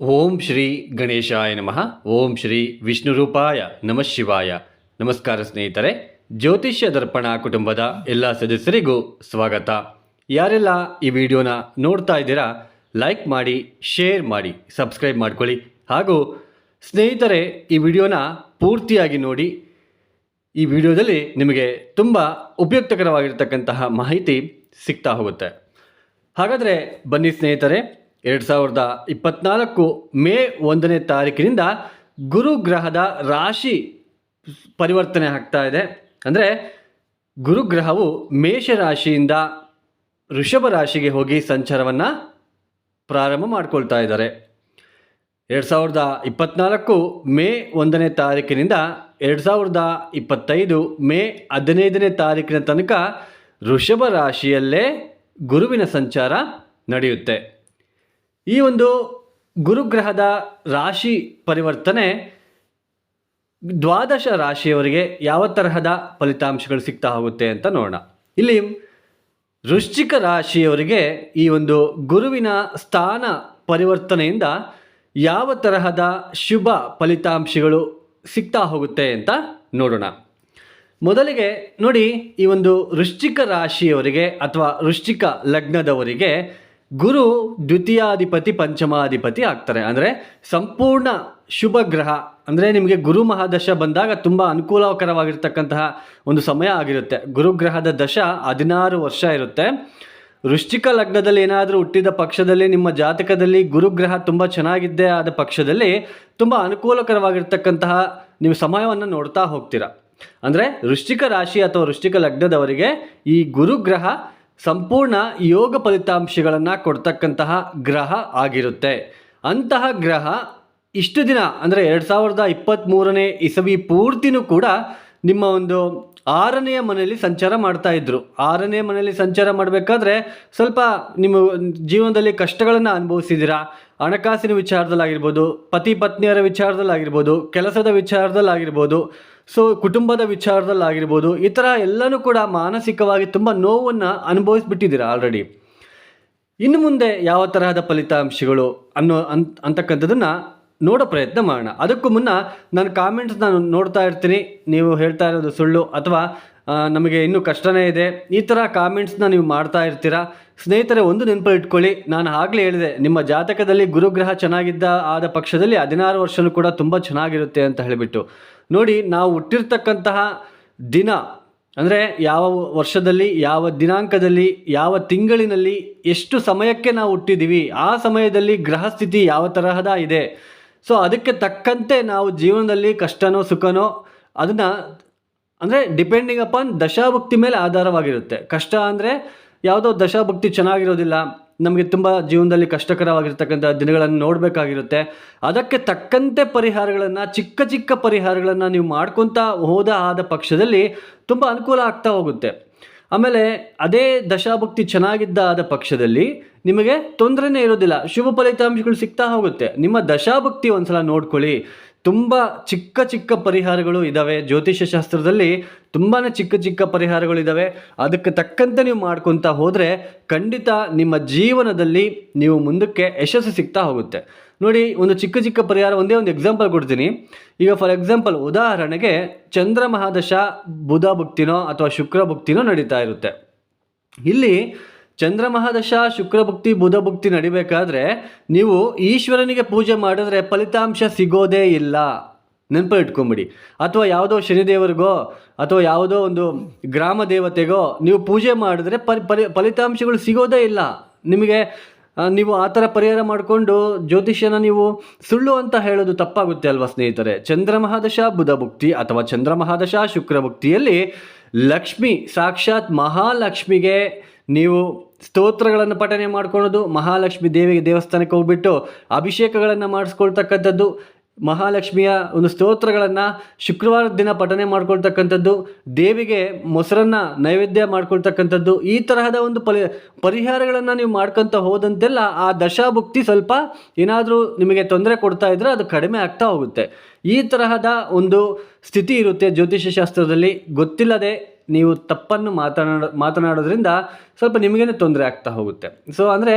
ಓಂ ಶ್ರೀ ಗಣೇಶಾಯ ನಮಃ. ಓಂ ಶ್ರೀ ವಿಷ್ಣು ರೂಪಾಯ ನಮಃ ಶಿವಾಯ. ನಮಸ್ಕಾರ ಸ್ನೇಹಿತರೆ, ಜ್ಯೋತಿಷ್ಯ ದರ್ಪಣ ಕುಟುಂಬದ ಎಲ್ಲ ಸದಸ್ಯರಿಗೂ ಸ್ವಾಗತ. ಯಾರೆಲ್ಲ ಈ ವಿಡಿಯೋನ ನೋಡ್ತಾ ಇದ್ದೀರಾ, ಲೈಕ್ ಮಾಡಿ, ಶೇರ್ ಮಾಡಿ, ಸಬ್ಸ್ಕ್ರೈಬ್ ಮಾಡ್ಕೊಳ್ಳಿ. ಹಾಗೂ ಸ್ನೇಹಿತರೆ, ಈ ವಿಡಿಯೋನ ಪೂರ್ತಿಯಾಗಿ ನೋಡಿ. ಈ ವಿಡಿಯೋದಲ್ಲಿ ನಿಮಗೆ ತುಂಬ ಉಪಯುಕ್ತಕರವಾಗಿರ್ತಕ್ಕಂತಹ ಮಾಹಿತಿ ಸಿಗ್ತಾ ಹೋಗುತ್ತೆ. ಹಾಗಾದರೆ ಬನ್ನಿ ಸ್ನೇಹಿತರೆ ಎರಡು ಸಾವಿರದ ಇಪ್ಪತ್ನಾಲ್ಕು ಮೇ ಒಂದನೇ ತಾರೀಕಿನಿಂದ ಗುರು ಗ್ರಹದ ರಾಶಿ ಪರಿವರ್ತನೆ ಆಗ್ತಾ ಇದೆ. ಅಂದರೆ ಗುರುಗ್ರಹವು ಮೇಷ ರಾಶಿಯಿಂದ ಋಷಭ ರಾಶಿಗೆ ಹೋಗಿ ಸಂಚಾರವನ್ನು ಪ್ರಾರಂಭ ಮಾಡ್ಕೊಳ್ತಾ ಇದ್ದಾರೆ. ಎರಡು ಸಾವಿರದ ಇಪ್ಪತ್ನಾಲ್ಕು ಮೇ ಒಂದನೇ ತಾರೀಕಿನಿಂದ ಎರಡು ಸಾವಿರದ ಇಪ್ಪತ್ತೈದು ಮೇ ಹದಿನೈದನೇ ತಾರೀಕಿನ ತನಕ ಋಷಭ ರಾಶಿಯಲ್ಲೇ ಗುರುವಿನ ಸಂಚಾರ ನಡೆಯುತ್ತೆ. ಈ ಒಂದು ಗುರುಗ್ರಹದ ರಾಶಿ ಪರಿವರ್ತನೆ ದ್ವಾದಶ ರಾಶಿಯವರಿಗೆ ಯಾವ ತರಹದ ಫಲಿತಾಂಶಗಳು ಸಿಗ್ತಾ ಹೋಗುತ್ತೆ ಅಂತ ನೋಡೋಣ. ಇಲ್ಲಿ ವೃಶ್ಚಿಕ ರಾಶಿಯವರಿಗೆ ಈ ಒಂದು ಗುರುವಿನ ಸ್ಥಾನ ಪರಿವರ್ತನೆಯಿಂದ ಯಾವ ತರಹದ ಶುಭ ಫಲಿತಾಂಶಗಳು ಸಿಗ್ತಾ ಹೋಗುತ್ತೆ ಅಂತ ನೋಡೋಣ. ಮೊದಲಿಗೆ ನೋಡಿ ಈ ಒಂದು ವೃಶ್ಚಿಕ ರಾಶಿಯವರಿಗೆ ಅಥವಾ ವೃಶ್ಚಿಕ ಲಗ್ನದವರಿಗೆ ಗುರು ದ್ವಿತೀಯಾಧಿಪತಿ ಪಂಚಮಾಧಿಪತಿ ಆಗ್ತಾರೆ. ಅಂದರೆ ಸಂಪೂರ್ಣ ಶುಭ ಗ್ರಹ, ಅಂದರೆ ನಿಮಗೆ ಗುರು ಮಹಾದಶ ಬಂದಾಗ ತುಂಬ ಅನುಕೂಲಕರವಾಗಿರ್ತಕ್ಕಂತಹ ಒಂದು ಸಮಯ ಆಗಿರುತ್ತೆ. ಗುರುಗ್ರಹದ ದಶ ಹದಿನಾರು ವರ್ಷ ಇರುತ್ತೆ. ವೃಶ್ಚಿಕ ಲಗ್ನದಲ್ಲಿ ಏನಾದರೂ ಹುಟ್ಟಿದ ಪಕ್ಷದಲ್ಲಿ, ನಿಮ್ಮ ಜಾತಕದಲ್ಲಿ ಗುರುಗ್ರಹ ತುಂಬ ಚೆನ್ನಾಗಿದ್ದೇ ಆದ ಪಕ್ಷದಲ್ಲಿ ತುಂಬ ಅನುಕೂಲಕರವಾಗಿರ್ತಕ್ಕಂತಹ ನೀವು ಸಮಯವನ್ನು ನೋಡ್ತಾ ಹೋಗ್ತೀರಾ. ಅಂದರೆ ವೃಶ್ಚಿಕ ರಾಶಿ ಅಥವಾ ವೃಶ್ಚಿಕ ಲಗ್ನದವರಿಗೆ ಈ ಗುರುಗ್ರಹ ಸಂಪೂರ್ಣ ಯೋಗ ಫಲಿತಾಂಶಗಳನ್ನು ಕೊಡ್ತಕ್ಕಂತಹ ಗ್ರಹ ಆಗಿರುತ್ತೆ. ಅಂತಹ ಗ್ರಹ ಇಷ್ಟು ದಿನ, ಅಂದರೆ ಎರಡು ಸಾವಿರದ ಇಪ್ಪತ್ತ್ಮೂರನೇ ಇಸವಿ ಪೂರ್ತಿನೂ ಕೂಡ ನಿಮ್ಮ ಒಂದು ಆರನೆಯ ಮನೆಯಲ್ಲಿ ಸಂಚಾರ ಮಾಡ್ತಾ ಇದ್ರು. ಆರನೇ ಮನೆಯಲ್ಲಿ ಸಂಚಾರ ಮಾಡಬೇಕಾದ್ರೆ ಸ್ವಲ್ಪ ನಿಮ್ಮ ಜೀವನದಲ್ಲಿ ಕಷ್ಟಗಳನ್ನು ಅನುಭವಿಸಿದ್ದೀರಾ ಹಣಕಾಸಿನ ವಿಚಾರದಲ್ಲಾಗಿರ್ಬೋದು, ಪತಿ ಪತ್ನಿಯರ ವಿಚಾರದಲ್ಲಾಗಿರ್ಬೋದು, ಕೆಲಸದ ವಿಚಾರದಲ್ಲಾಗಿರ್ಬೋದು ಸೊ ಕುಟುಂಬದ ವಿಚಾರದಲ್ಲಾಗಿರ್ಬೋದು ಈ ಥರ ಎಲ್ಲನೂ ಕೂಡ ಮಾನಸಿಕವಾಗಿ ತುಂಬ ನೋವನ್ನು ಅನುಭವಿಸ್ಬಿಟ್ಟಿದ್ದೀರಾ ಆಲ್ರೆಡಿ ಇನ್ನು ಮುಂದೆ ಯಾವ ತರಹದ ಫಲಿತಾಂಶಗಳು ಅನ್ನೋ ಅನ್, ಅಂತಕ್ಕಂಥದ್ದನ್ನು ನೋಡೋ ಪ್ರಯತ್ನ ಮಾಡೋಣ. ಅದಕ್ಕೂ ಮುನ್ನ ನಾನು ಕಾಮೆಂಟ್ಸ್ ನಾನು ನೋಡ್ತಾ ಇರ್ತೀನಿ. ನೀವು ಹೇಳ್ತಾ ಇರೋದು ಸುಳ್ಳು ಅಥವಾ ನಮಗೆ ಇನ್ನೂ ಕಷ್ಟನೇ ಇದೆ. ಈ ಥರ ಕಾಮೆಂಟ್ಸ್ನ ನೀವು ಮಾಡ್ತಾ ಇರ್ತೀರಾ? ಸ್ನೇಹಿತರೆ, ಒಂದು ನೆನಪು ಇಟ್ಕೊಳ್ಳಿ. ನಾನು ಆಗಲೇ ಹೇಳಿದೆ, ನಿಮ್ಮ ಜಾತಕದಲ್ಲಿ ಗುರುಗ್ರಹ ಚೆನ್ನಾಗಿದ್ದ ಆದ ಪಕ್ಷದಲ್ಲಿ ಹದಿನಾರು ವರ್ಷನೂ ಕೂಡ ತುಂಬ ಚೆನ್ನಾಗಿರುತ್ತೆ ಅಂತ ಹೇಳಿಬಿಟ್ಟು. ನೋಡಿ, ನಾವು ಹುಟ್ಟಿರ್ತಕ್ಕಂತಹ ದಿನ, ಅಂದರೆ ಯಾವ ವರ್ಷದಲ್ಲಿ, ಯಾವ ದಿನಾಂಕದಲ್ಲಿ, ಯಾವ ತಿಂಗಳಿನಲ್ಲಿ ಎಷ್ಟು ಸಮಯಕ್ಕೆ ನಾವು ಹುಟ್ಟಿದ್ದೀವಿ ಆ ಸಮಯದಲ್ಲಿ ಗ್ರಹ ಸ್ಥಿತಿ ಯಾವ ತರಹದ ಇದೆ. ಸೊ ಅದಕ್ಕೆ ತಕ್ಕಂತೆ ನಾವು ಜೀವನದಲ್ಲಿ ಕಷ್ಟನೋ, ಸುಖನೋ, ಅದನ್ನು, ಅಂದರೆ ಡಿಪೆಂಡಿಂಗ್ ಅಪಾನ್ ದಶಾಭಕ್ತಿ ಮೇಲೆ ಆಧಾರವಾಗಿರುತ್ತೆ. ಕಷ್ಟ ಅಂದರೆ ಯಾವುದೋ ದಶಾಭಕ್ತಿ ಚೆನ್ನಾಗಿರೋದಿಲ್ಲ ನಮಗೆ ತುಂಬ ಜೀವನದಲ್ಲಿ ಕಷ್ಟಕರವಾಗಿರ್ತಕ್ಕಂಥ ದಿನಗಳನ್ನು ನೋಡಬೇಕಾಗಿರುತ್ತೆ. ಅದಕ್ಕೆ ತಕ್ಕಂತೆ ಪರಿಹಾರಗಳನ್ನು, ಚಿಕ್ಕ ಚಿಕ್ಕ ಪರಿಹಾರಗಳನ್ನು ನೀವು ಮಾಡ್ಕೊತಾ ಹೋದ ಆದ ಪಕ್ಷದಲ್ಲಿ ತುಂಬ ಅನುಕೂಲ ಆಗ್ತಾ ಹೋಗುತ್ತೆ. ಆಮೇಲೆ ಅದೇ ದಶಾಭಕ್ತಿ ಚೆನ್ನಾಗಿದ್ದ ಆದ ಪಕ್ಷದಲ್ಲಿ ನಿಮಗೆ ತೊಂದರೆನೇ ಇರೋದಿಲ್ಲ. ಶುಭ ಫಲಿತಾಂಶಗಳು ಸಿಗ್ತಾ ಹೋಗುತ್ತೆ. ನಿಮ್ಮ ದಶಾಭಕ್ತಿ ಒಂದ್ಸಲ ನೋಡ್ಕೊಳ್ಳಿ. ತುಂಬ ಚಿಕ್ಕ ಚಿಕ್ಕ ಪರಿಹಾರಗಳು ಇದ್ದಾವೆ ಜ್ಯೋತಿಷ್ಯ ಶಾಸ್ತ್ರದಲ್ಲಿ ತುಂಬಾ ಚಿಕ್ಕ ಚಿಕ್ಕ ಪರಿಹಾರಗಳು ಇದ್ದಾವೆ ಅದಕ್ಕೆ ತಕ್ಕಂತೆ ನೀವು ಮಾಡ್ಕೊತಾ ಹೋದರೆ ಖಂಡಿತ ನಿಮ್ಮ ಜೀವನದಲ್ಲಿ ನೀವು ಮುಂದಕ್ಕೆ ಯಶಸ್ಸು ಸಿಗ್ತಾ ಹೋಗುತ್ತೆ. ನೋಡಿ, ಒಂದು ಚಿಕ್ಕ ಚಿಕ್ಕ ಪರಿಹಾರ ಒಂದೇ ಒಂದು ಎಕ್ಸಾಂಪಲ್ ಕೊಡ್ತೀನಿ. ಈಗ ಫಾರ್ ಎಕ್ಸಾಂಪಲ್ ಉದಾಹರಣೆಗೆ ಚಂದ್ರ ಮಹಾದಶ ಬುಧ ಭಕ್ತಿನೋ ಅಥವಾ ಶುಕ್ರ ಭುಕ್ತಿನೋ ನಡೀತಾ ಇರುತ್ತೆ. ಇಲ್ಲಿ ಚಂದ್ರ ಮಹಾದಶ ಶುಕ್ರ ಭಕ್ತಿ ಬುಧ ಭಕ್ತಿ ನಡಿಬೇಕಾದ್ರೆ ನೀವು ಈಶ್ವರನಿಗೆ ಪೂಜೆ ಮಾಡಿದ್ರೆ ಫಲಿತಾಂಶ ಸಿಗೋದೇ ಇಲ್ಲ. ನೆನಪು ಇಟ್ಕೊಂಬಿಡಿ. ಅಥವಾ ಯಾವುದೋ ಶನಿದೇವರಿಗೋ, ಅಥವಾ ಯಾವುದೋ ಒಂದು ಗ್ರಾಮ ದೇವತೆಗೋ ನೀವು ಪೂಜೆ ಮಾಡಿದ್ರೆ ಪರಿ ಪರಿ ಫಲಿತಾಂಶಗಳು ಸಿಗೋದೇ ಇಲ್ಲ. ನಿಮಗೆ ನೀವು ಆ ಥರ ಪರಿಹಾರ ಮಾಡಿಕೊಂಡು ಜ್ಯೋತಿಷ್ಯನ ನೀವು ಸುಳ್ಳು ಅಂತ ಹೇಳೋದು ತಪ್ಪಾಗುತ್ತೆ ಅಲ್ವಾ ಸ್ನೇಹಿತರೆ? ಚಂದ್ರ ಮಹಾದಶ ಬುಧ ಭಕ್ತಿ ಅಥವಾ ಚಂದ್ರ ಮಹಾದಶ ಶುಕ್ರ ಭಕ್ತಿಯಲ್ಲಿ ಲಕ್ಷ್ಮಿ, ಸಾಕ್ಷಾತ್ ಮಹಾಲಕ್ಷ್ಮಿಗೆ ನೀವು ಸ್ತೋತ್ರಗಳನ್ನು ಪಠನೆ ಮಾಡ್ಕೊಳೋದು ಮಹಾಲಕ್ಷ್ಮಿ ದೇವಿಗೆ ದೇವಸ್ಥಾನಕ್ಕೆ ಹೋಗ್ಬಿಟ್ಟು ಅಭಿಷೇಕಗಳನ್ನು ಮಾಡಿಸ್ಕೊಳ್ತಕ್ಕಂಥದ್ದು, ಮಹಾಲಕ್ಷ್ಮಿಯ ಒಂದು ಸ್ತೋತ್ರಗಳನ್ನು ಶುಕ್ರವಾರದ ದಿನ ಪಠನೆ ಮಾಡ್ಕೊಳ್ತಕ್ಕಂಥದ್ದು, ದೇವಿಗೆ ಮೊಸರನ್ನ ನೈವೇದ್ಯ ಮಾಡ್ಕೊಳ್ತಕ್ಕಂಥದ್ದು, ಈ ತರಹದ ಒಂದು ಪರಿ, ಪರಿಹಾರಗಳನ್ನು ನೀವು ಮಾಡ್ಕೊತ ಹೋದಂತೆಲ್ಲ ಆ ದಶಾಭುಕ್ತಿ ಸ್ವಲ್ಪ ಏನಾದರೂ ನಿಮಗೆ ತೊಂದರೆ ಕೊಡ್ತಾ ಇದ್ರೆ ಅದು ಕಡಿಮೆ ಆಗ್ತಾ ಹೋಗುತ್ತೆ. ಈ ತರಹದ ಒಂದು ಸ್ಥಿತಿ ಇರುತ್ತೆ ಜ್ಯೋತಿಷ್ಯ ಶಾಸ್ತ್ರದಲ್ಲಿ ಗೊತ್ತಿಲ್ಲದೆ ನೀವು ತಪ್ಪನ್ನು ಮಾತನಾಡ, ಮಾತನಾಡೋದ್ರಿಂದ ಸ್ವಲ್ಪ ನಿಮಗೇನೆ ತೊಂದರೆ ಆಗ್ತಾ ಹೋಗುತ್ತೆ. ಸೊ ಅಂದರೆ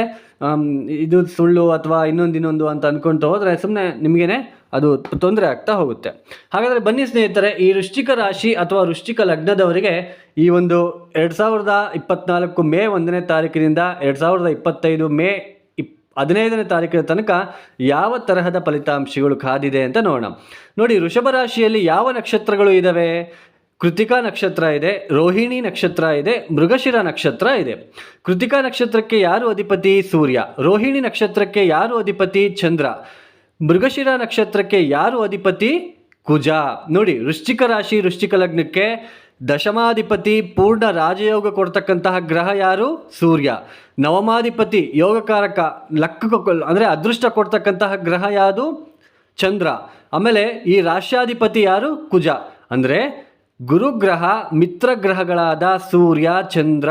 ಇದು ಸುಳ್ಳು ಅಥವಾ ಇನ್ನೊಂದು ಇನ್ನೊಂದು ಅಂತ ಅಂದ್ಕೊಳ್ತಾ ಹೋದರೆ ಸುಮ್ಮನೆ ನಿಮಗೇನೆ ಅದು ತೊಂದರೆ ಆಗ್ತಾ ಹೋಗುತ್ತೆ. ಹಾಗಾದರೆ ಬನ್ನಿ ಸ್ನೇಹಿತರೆ, ಈ ವೃಶ್ಚಿಕ ರಾಶಿ ಅಥವಾ ವೃಶ್ಚಿಕ ಲಗ್ನದವರಿಗೆ ಈ ಒಂದು ಎರಡು ಸಾವಿರದ ಇಪ್ಪತ್ನಾಲ್ಕು ಮೇ ಒಂದನೇ ತಾರೀಕಿನಿಂದ ಎರಡು ಸಾವಿರದ ಇಪ್ಪತ್ತೈದು ಮೇ ಇಪ್, ಹದಿನೈದನೇ ತಾರೀಕಿನ ತನಕ ಯಾವ ತರಹದ ಫಲಿತಾಂಶಗಳು ಕಾದಿದೆ ಅಂತ ನೋಡೋಣ. ನೋಡಿ, ವೃಷಭ ರಾಶಿಯಲ್ಲಿ ಯಾವ ನಕ್ಷತ್ರಗಳು ಇದ್ದಾವೆ ಕೃತಿಕಾ ನಕ್ಷತ್ರ ಇದೆ, ರೋಹಿಣಿ ನಕ್ಷತ್ರ ಇದೆ, ಮೃಗಶಿರ ನಕ್ಷತ್ರ ಇದೆ. ಕೃತಿಕಾ ನಕ್ಷತ್ರಕ್ಕೆ ಯಾರು ಅಧಿಪತಿ? ಸೂರ್ಯ. ರೋಹಿಣಿ ನಕ್ಷತ್ರಕ್ಕೆ ಯಾರು ಅಧಿಪತಿ? ಚಂದ್ರ. ಮೃಗಶಿರ ನಕ್ಷತ್ರಕ್ಕೆ ಯಾರು ಅಧಿಪತಿ? ಕುಜ. ನೋಡಿ, ವೃಶ್ಚಿಕ ರಾಶಿ, ವೃಶ್ಚಿಕ ಲಗ್ನಕ್ಕೆ ದಶಮಾಧಿಪತಿ, ಪೂರ್ಣ ರಾಜಯೋಗ ಕೊಡ್ತಕ್ಕಂತಹ ಗ್ರಹ ಯಾರು? ಸೂರ್ಯ. ನವಮಾಧಿಪತಿ, ಯೋಗಕಾರಕ ಲಕ್ಕ ಅಂದರೆ ಅದೃಷ್ಟ ಕೊಡ್ತಕ್ಕಂತಹ ಗ್ರಹ ಯಾವುದು ಚಂದ್ರ. ಆಮೇಲೆ ಈ ರಾಶ್ಯಾಧಿಪತಿ ಯಾರು? ಕುಜ. ಅಂದರೆ ಗುರುಗ್ರಹ ಮಿತ್ರ ಗ್ರಹಗಳಾದ ಸೂರ್ಯ, ಚಂದ್ರ,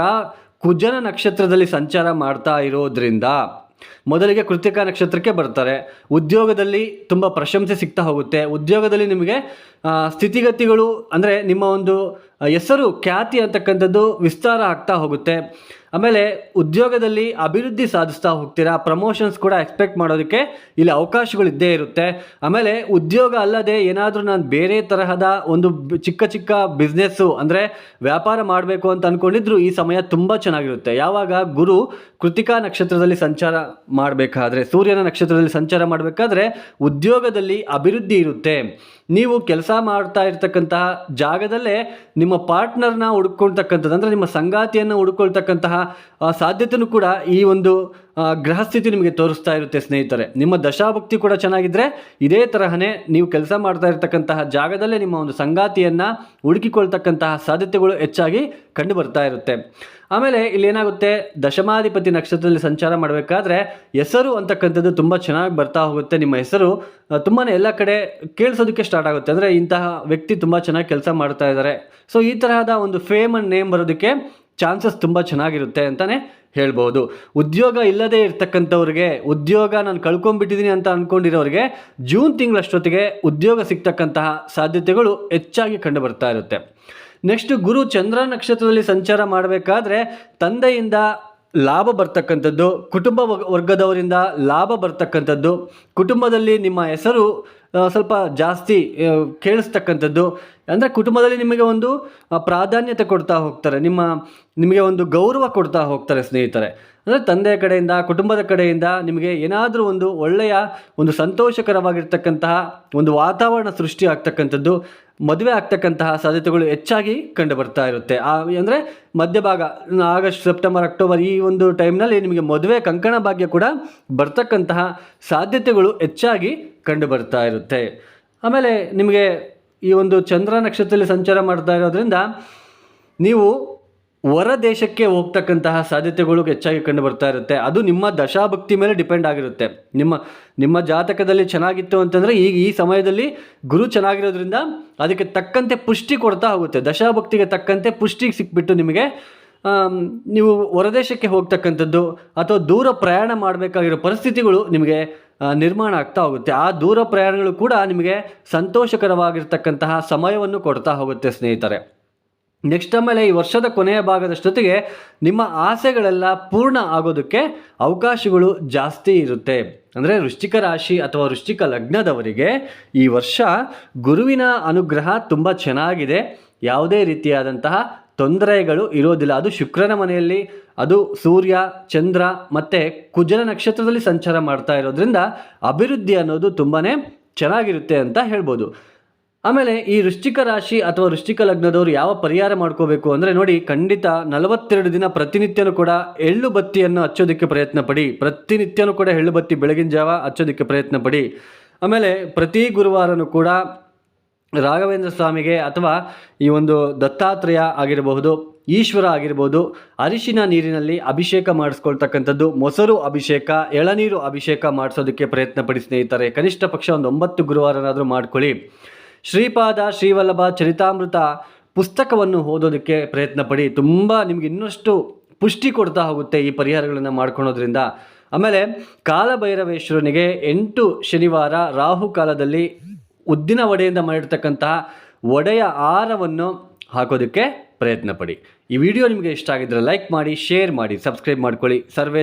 ಕುಜನ ನಕ್ಷತ್ರದಲ್ಲಿ ಸಂಚಾರ ಮಾಡ್ತಾ ಇರೋದ್ರಿಂದ ಮೊದಲಿಗೆ ಕೃತಿಕ ನಕ್ಷತ್ರಕ್ಕೆ ಬರ್ತಾರೆ. ಉದ್ಯೋಗದಲ್ಲಿ ತುಂಬ ಪ್ರಶಂಸೆ ಸಿಗ್ತಾ ಹೋಗುತ್ತೆ. ಉದ್ಯೋಗದಲ್ಲಿ ನಿಮಗೆ ಸ್ಥಿತಿಗತಿಗಳು ಅಂದರೆ ನಿಮ್ಮ ಒಂದು ಹೆಸರು ಖ್ಯಾತಿ ಅಂತಕ್ಕಂಥದ್ದು ವಿಸ್ತಾರ ಆಗ್ತಾ ಹೋಗುತ್ತೆ. ಆಮೇಲೆ ಉದ್ಯೋಗದಲ್ಲಿ ಅಭಿವೃದ್ಧಿ ಸಾಧಿಸ್ತಾ ಹೋಗ್ತೀರಾ ಪ್ರಮೋಷನ್ಸ್ ಕೂಡ ಎಕ್ಸ್ಪೆಕ್ಟ್ ಮಾಡೋದಕ್ಕೆ ಇಲ್ಲಿ ಅವಕಾಶಗಳು ಇದ್ದೇ ಇರುತ್ತೆ. ಆಮೇಲೆ ಉದ್ಯೋಗ ಅಲ್ಲದೆ ಏನಾದರೂ ನಾನು ಬೇರೆ ತರಹದ ಒಂದು ಚಿಕ್ಕ ಚಿಕ್ಕ ಬಿಸ್ನೆಸ್ಸು ಅಂದರೆ ವ್ಯಾಪಾರ ಮಾಡಬೇಕು ಅಂತ ಅಂದ್ಕೊಂಡಿದ್ರು ಈ ಸಮಯ ತುಂಬ ಚೆನ್ನಾಗಿರುತ್ತೆ. ಯಾವಾಗ ಗುರು ಕೃತಿಕಾ ನಕ್ಷತ್ರದಲ್ಲಿ ಸಂಚಾರ ಮಾಡಬೇಕಾದ್ರೆ, ಸೂರ್ಯನ ನಕ್ಷತ್ರದಲ್ಲಿ ಸಂಚಾರ ಮಾಡಬೇಕಾದ್ರೆ ಉದ್ಯೋಗದಲ್ಲಿ ಅಭಿವೃದ್ಧಿ ಇರುತ್ತೆ. ನೀವು ಕೆಲಸ ಮಾಡ್ತಾ ಇರ್ತಕ್ಕಂತಹ ಜಾಗದಲ್ಲೇ ನಿಮ್ಮ ಪಾರ್ಟ್ನರ್ನ ಹುಡ್ಕೊಳ್ತಕ್ಕಂಥದ್ದು, ಅಂದರೆ ನಿಮ್ಮ ಸಂಗಾತಿಯನ್ನು ಹುಡ್ಕೊಳ್ತಕ್ಕಂತಹ ಸಾಧ್ಯತೆಯೂ ಕೂಡ ಈ ಒಂದು ಗ್ರಹಸ್ಥಿತಿ ನಿಮಗೆ ತೋರಿಸ್ತಾ ಇರುತ್ತೆ ಸ್ನೇಹಿತರೆ. ನಿಮ್ಮ ದಶಾಭಕ್ತಿ ಕೂಡ ಚೆನ್ನಾಗಿದ್ದರೆ ಇದೇ ತರಹನೇ ನೀವು ಕೆಲಸ ಮಾಡ್ತಾ ಇರತಕ್ಕಂತಹ ಜಾಗದಲ್ಲೇ ನಿಮ್ಮ ಒಂದು ಸಂಗಾತಿಯನ್ನು ಹುಡುಕಿಕೊಳ್ತಕ್ಕಂತಹ ಸಾಧ್ಯತೆಗಳು ಹೆಚ್ಚಾಗಿ ಕಂಡು ಬರ್ತಾ ಇರುತ್ತೆ. ಆಮೇಲೆ ಇಲ್ಲಿ ಏನಾಗುತ್ತೆ? ದಶಮಾಧಿಪತಿ ನಕ್ಷತ್ರದಲ್ಲಿ ಸಂಚಾರ ಮಾಡಬೇಕಾದ್ರೆ ಹೆಸರು ಅಂತಕ್ಕಂಥದ್ದು ತುಂಬ ಚೆನ್ನಾಗಿ ಬರ್ತಾ ಹೋಗುತ್ತೆ. ನಿಮ್ಮ ಹೆಸರು ತುಂಬಾ ಎಲ್ಲ ಕಡೆ ಕೇಳಿಸೋದಕ್ಕೆ ಸ್ಟಾರ್ಟ್ ಆಗುತ್ತೆ. ಅಂದರೆ ಇಂತಹ ವ್ಯಕ್ತಿ ತುಂಬ ಚೆನ್ನಾಗಿ ಕೆಲಸ ಮಾಡ್ತಾ ಇದ್ದಾರೆ ಸೊ ಈ ತರಹದ ಒಂದು ಫೇಮ್ ಅಂಡ್ ನೇಮ್ ಬರೋದಕ್ಕೆ ಚಾನ್ಸಸ್ ತುಂಬ ಚೆನ್ನಾಗಿರುತ್ತೆ ಅಂತಲೇ ಹೇಳ್ಬೋದು. ಉದ್ಯೋಗ ಇಲ್ಲದೆ ಇರ್ತಕ್ಕಂಥವ್ರಿಗೆ, ಉದ್ಯೋಗ ನಾನು ಕಳ್ಕೊಂಡ್ಬಿಟ್ಟಿದ್ದೀನಿ ಅಂತ ಅಂದ್ಕೊಂಡಿರೋರಿಗೆ ಜೂನ್ ತಿಂಗಳಷ್ಟೊತ್ತಿಗೆ ಉದ್ಯೋಗ ಸಿಗ್ತಕ್ಕಂತಹ ಸಾಧ್ಯತೆಗಳು ಹೆಚ್ಚಾಗಿ ಕಂಡು ಬರ್ತಾ ಇರುತ್ತೆ. ನೆಕ್ಸ್ಟ್ ಗುರು ಚಂದ್ರ ನಕ್ಷತ್ರದಲ್ಲಿ ಸಂಚಾರ ಮಾಡಬೇಕಾದ್ರೆ ತಂದೆಯಿಂದ ಲಾಭ ಬರ್ತಕ್ಕಂಥದ್ದು, ಕುಟುಂಬ ವರ್ಗ- ವರ್ಗದವರಿಂದ ಲಾಭ ಬರ್ತಕ್ಕಂಥದ್ದು, ಕುಟುಂಬದಲ್ಲಿ ನಿಮ್ಮ ಹೆಸರು ಸ್ವಲ್ಪ ಜಾಸ್ತಿ ಕೇಳಿಸ್ತಕ್ಕಂಥದ್ದು. ಅಂದರೆ ಕುಟುಂಬದಲ್ಲಿ ನಿಮಗೆ ಒಂದು ಪ್ರಾಧಾನ್ಯತೆ ಕೊಡ್ತಾ ಹೋಗ್ತಾರೆ. ನಿಮ್ಮ, ನಿಮಗೆ ಒಂದು ಗೌರವ ಕೊಡ್ತಾ ಹೋಗ್ತಾರೆ ಸ್ನೇಹಿತರೆ. ಅಂದರೆ ತಂದೆಯ ಕಡೆಯಿಂದ, ಕುಟುಂಬದ ಕಡೆಯಿಂದ ನಿಮಗೆ ಏನಾದರೂ ಒಂದು ಒಳ್ಳೆಯ, ಒಂದು ಸಂತೋಷಕರವಾಗಿರ್ತಕ್ಕಂತಹ ಒಂದು ವಾತಾವರಣ ಸೃಷ್ಟಿ ಆಗ್ತಕ್ಕಂಥದ್ದು. ಮದುವೆ ಆಗ್ತಕ್ಕಂತಹ ಸಾಧ್ಯತೆಗಳು ಹೆಚ್ಚಾಗಿ ಕಂಡು ಬರ್ತಾ ಇರುತ್ತೆ ಅಂದರೆ ಮಧ್ಯಭಾಗ, ಆಗಸ್ಟ್, ಸೆಪ್ಟೆಂಬರ್, ಅಕ್ಟೋಬರ್ ಈ ಒಂದು ಟೈಮ್ನಲ್ಲಿ ನಿಮಗೆ ಮದುವೆ ಕಂಕಣ ಭಾಗ್ಯ ಕೂಡ ಬರ್ತಕ್ಕಂತಹ ಸಾಧ್ಯತೆಗಳು ಹೆಚ್ಚಾಗಿ ಕಂಡು ಬರ್ತಾ ಇರುತ್ತೆ. ಆಮೇಲೆ ನಿಮಗೆ ಈ ಒಂದು ಚಂದ್ರ ನಕ್ಷತ್ರದಲ್ಲಿ ಸಂಚಾರ ಮಾಡ್ತಾ ಇರೋದ್ರಿಂದ ನೀವು ಹೊರ ದೇಶಕ್ಕೆ ಹೋಗ್ತಕ್ಕಂತಹ ಸಾಧ್ಯತೆಗಳು ಹೆಚ್ಚಾಗಿ ಕಂಡು ಬರ್ತಾ ಇರುತ್ತೆ. ಅದು ನಿಮ್ಮ ದಶಾಭಕ್ತಿ ಮೇಲೆ ಡಿಪೆಂಡ್ ಆಗಿರುತ್ತೆ. ನಿಮ್ಮ ನಿಮ್ಮ ಜಾತಕದಲ್ಲಿ ಚೆನ್ನಾಗಿತ್ತು ಅಂತಂದರೆ ಈಗ ಈ ಸಮಯದಲ್ಲಿ ಗುರು ಚೆನ್ನಾಗಿರೋದ್ರಿಂದ ಅದಕ್ಕೆ ತಕ್ಕಂತೆ ಪುಷ್ಟಿ ಕೊಡ್ತಾ ಹೋಗುತ್ತೆ. ದಶಾಭಕ್ತಿಗೆ ತಕ್ಕಂತೆ ಪುಷ್ಟಿ ಸಿಕ್ಬಿಟ್ಟು ನಿಮಗೆ ನೀವು ಹೊರದೇಶಕ್ಕೆ ಹೋಗ್ತಕ್ಕಂಥದ್ದು ಅಥವಾ ದೂರ ಪ್ರಯಾಣ ಮಾಡಬೇಕಾಗಿರೋ ಪರಿಸ್ಥಿತಿಗಳು ನಿಮಗೆ ನಿರ್ಮಾಣ ಆಗ್ತಾ ಹೋಗುತ್ತೆ. ಆ ದೂರ ಪ್ರಯಾಣಗಳು ಕೂಡ ನಿಮಗೆ ಸಂತೋಷಕರವಾಗಿರ್ತಕ್ಕಂತಹ ಸಮಯವನ್ನು ಕೊಡ್ತಾ ಹೋಗುತ್ತೆ ಸ್ನೇಹಿತರೆ. ನೆಕ್ಸ್ಟ್ ಆಮೇಲೆ ಈ ವರ್ಷದ ಕೊನೆಯ ಭಾಗದಷ್ಟೊತ್ತಿಗೆ ನಿಮ್ಮ ಆಸೆಗಳೆಲ್ಲ ಪೂರ್ಣ ಆಗೋದಕ್ಕೆ ಅವಕಾಶಗಳು ಜಾಸ್ತಿ ಇರುತ್ತೆ. ಅಂದರೆ ವೃಶ್ಚಿಕ ರಾಶಿ ಅಥವಾ ವೃಶ್ಚಿಕ ಲಗ್ನದವರಿಗೆ ಈ ವರ್ಷ ಗುರುವಿನ ಅನುಗ್ರಹ ತುಂಬ ಚೆನ್ನಾಗಿದೆ. ಯಾವುದೇ ರೀತಿಯಾದಂತಹ ತೊಂದರೆಗಳು ಇರೋದಿಲ್ಲ. ಅದು ಶುಕ್ರನ ಮನೆಯಲ್ಲಿ, ಅದು ಸೂರ್ಯ, ಚಂದ್ರ ಮತ್ತು ಕುಜನ ನಕ್ಷತ್ರದಲ್ಲಿ ಸಂಚಾರ ಮಾಡ್ತಾ ಇರೋದ್ರಿಂದ ಅಭಿವೃದ್ಧಿ ಅನ್ನೋದು ತುಂಬಾ ಚೆನ್ನಾಗಿರುತ್ತೆ ಅಂತ ಹೇಳ್ಬೋದು. ಆಮೇಲೆ ಈ ವೃಶ್ಚಿಕ ರಾಶಿ ಅಥವಾ ವೃಶ್ಚಿಕ ಲಗ್ನದವರು ಯಾವ ಪರಿಹಾರ ಮಾಡ್ಕೋಬೇಕು ಅಂದರೆ ನೋಡಿ, ಖಂಡಿತ ನಲವತ್ತೆರಡು ದಿನ ಪ್ರತಿನಿತ್ಯನೂ ಕೂಡ ಎಳ್ಳು ಬತ್ತಿಯನ್ನು ಹಚ್ಚೋದಕ್ಕೆ ಪ್ರಯತ್ನ ಪಡಿ. ಪ್ರತಿನಿತ್ಯನೂ ಕೂಡ ಎಳ್ಳು ಬತ್ತಿ ಬೆಳಗಿನ ಜಾವ ಹಚ್ಚೋದಕ್ಕೆ ಪ್ರಯತ್ನ ಪಡಿ. ಆಮೇಲೆ ಪ್ರತಿ ಗುರುವಾರನೂ ಕೂಡ ರಾಘವೇಂದ್ರ ಸ್ವಾಮಿಗೆ ಅಥವಾ ಈ ಒಂದು ದತ್ತಾತ್ರೇಯ ಆಗಿರಬಹುದು, ಈಶ್ವರ ಆಗಿರ್ಬೋದು ಅರಿಶಿನ ನೀರಿನಲ್ಲಿ ಅಭಿಷೇಕ ಮಾಡಿಸ್ಕೊಳ್ತಕ್ಕಂಥದ್ದು, ಮೊಸರು ಅಭಿಷೇಕ, ಎಳನೀರು ಅಭಿಷೇಕ ಮಾಡಿಸೋದಕ್ಕೆ ಪ್ರಯತ್ನ ಪಡಿ ಸ್ನೇಹಿತರೆ. ಕನಿಷ್ಠ ಪಕ್ಷ ಒಂದು ಒಂಬತ್ತು ಗುರುವಾರನಾದರೂ ಮಾಡ್ಕೊಳ್ಳಿ. ಶ್ರೀಪಾದ ಶ್ರೀವಲ್ಲಭ ಚರಿತಾಮೃತ ಪುಸ್ತಕವನ್ನು ಓದೋದಕ್ಕೆ ಪ್ರಯತ್ನ ಪಡಿ ತುಂಬ ನಿಮಗೆ ಇನ್ನಷ್ಟು ಪುಷ್ಟಿ ಕೊಡ್ತಾ ಹೋಗುತ್ತೆ ಈ ಪರಿಹಾರಗಳನ್ನು ಮಾಡ್ಕೊಳೋದ್ರಿಂದ. ಆಮೇಲೆ ಕಾಲಭೈರವೇಶ್ವರನಿಗೆ ಎಂಟು ಶನಿವಾರ ರಾಹು ಕಾಲದಲ್ಲಿ ಉದ್ದಿನ ವಡೆಯಿಂದ ಮಾಡಿರ್ತಕ್ಕಂತಹ ಒಡೆಯ ಆಹಾರವನ್ನು ಹಾಕೋದಕ್ಕೆ ಪ್ರಯತ್ನ ಪಡಿ ಈ ವಿಡಿಯೋ ನಿಮಗೆ ಇಷ್ಟ ಆಗಿದ್ರೆ ಲೈಕ್ ಮಾಡಿ, ಶೇರ್ ಮಾಡಿ, ಸಬ್ಸ್ಕ್ರೈಬ್ ಮಾಡ್ಕೊಳ್ಳಿ. ಸರ್ವೇ